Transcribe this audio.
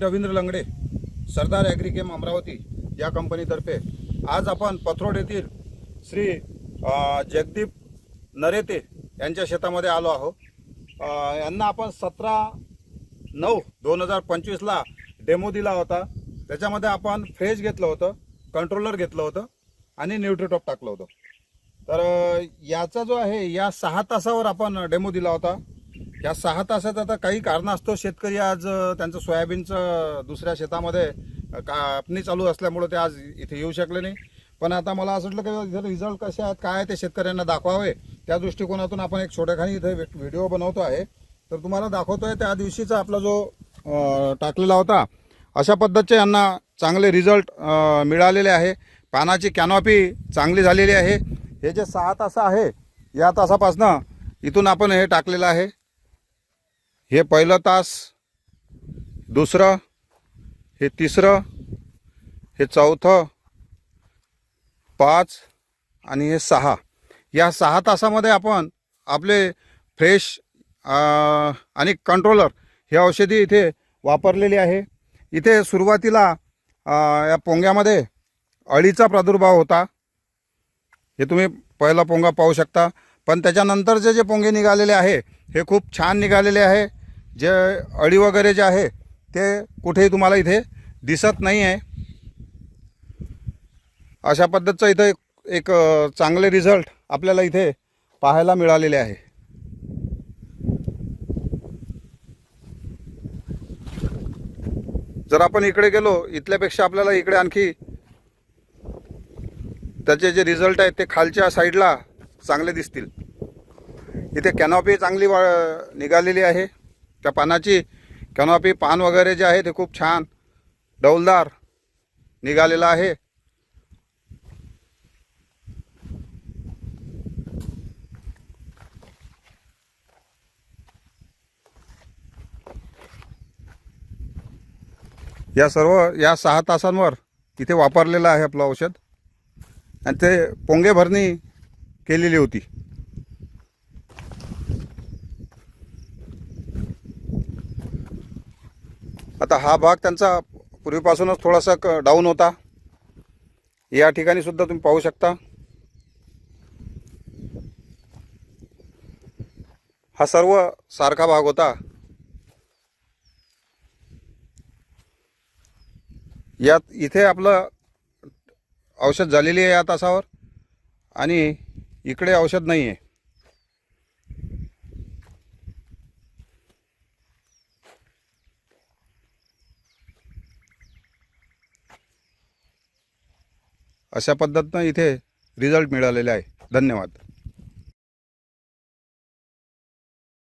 रवींद्र लंगडे सरदार ॲग्रिकेम अमरावती या कंपनीतर्फे आज आपण पथरोड येथील श्री जगदीप नरेते यांच्या शेतामध्ये आलो आहोत. यांना आपण सतरा नऊ दोन हजार पंचवीसला डेमो दिला होता. त्याच्यामध्ये आपण फ्रेश घेतलं होतं कंट्रोलर घेतलं होतं आणि न्यूट्रिटॉप टाकलं होतं. तर याचा जो आहे या सहा तासावर आपण डेमो दिला होता. या सहा तासात आता काही कारणास्तव शेतकरी आज त्यांचं सोयाबीनचं दुसऱ्या शेतामध्ये कापणी चालू असल्यामुळं ते आज इथे येऊ शकले नाही. पण आता मला असं वाटलं की रिझल्ट कसे आहेत काय ते शेतकऱ्यांना दाखवावे. त्या दृष्टिकोनातून आपण एक छोट्याखानी इथे व्हिडिओ बनवतो आहे. तर तुम्हाला दाखवतोय त्या दिवशीचा आपला जो टाकलेला होता अशा पद्धतीचे यांना चांगले रिझल्ट मिळालेले आहे. पानाची कॅनॉपी चांगली झालेली आहे. हे जे सहा तास आहे या तासापासनं इथून आपण हे टाकलेलं आहे. हे पहिलं तास दुसरं हे तिसरं हे चौथं पाच आणि हे सहा. या सहा तासामध्ये आपण आपले फ्रेश आणि कंट्रोलर हे औषधी इथे वापरलेली आहे. इथे सुरुवातीला या पोंग्यामध्ये अळीचा प्रादुर्भाव होता. हे तुम्ही पहिला पोंगा पाहू शकता. पण त्याच्यानंतरचे जे पोंगे निघालेले आहे हे खूप छान निघालेले आहे. जे अळी वगैरे जे आहे ते कुठेही तुम्हाला इथे दिसत नाही आहे अशा पद्धतीचं इथं एक चांगले रिझल्ट आपल्याला इथे पाहायला मिळालेले आहे. जर आपण इकडे गेलो इथल्यापेक्षा आपल्याला इकडे आणखी त्याचे जे रिझल्ट आहेत ते खालच्या साईडला चांगले दिसतील. इथे कॅनॉपी चांगली वा निघालेली आहे. त्या पानाची कॅनॉपी पान वगैरे जे आहे ते खूप छान डौलदार निघालेलं आहे. या सर्व या सहा तासांवर इथे वापरलेलं आहे आपलं औषध. आणि ते पोंगे भरणी केलेली होती. आता हा भाग त्यांचा पूर्वीपासूनच थोडासा क डाऊन होता. या ठिकाणी सुद्धा तुम्ही पाहू शकता. हा सर्व सारखा भाग होता. यात इथे आपलं औषध झालेली आहे या तासावर आणि इकडे औषध नाही आहे अशा पद्धतीनं इथे रिझल्ट मिळालेले आहे. धन्यवाद.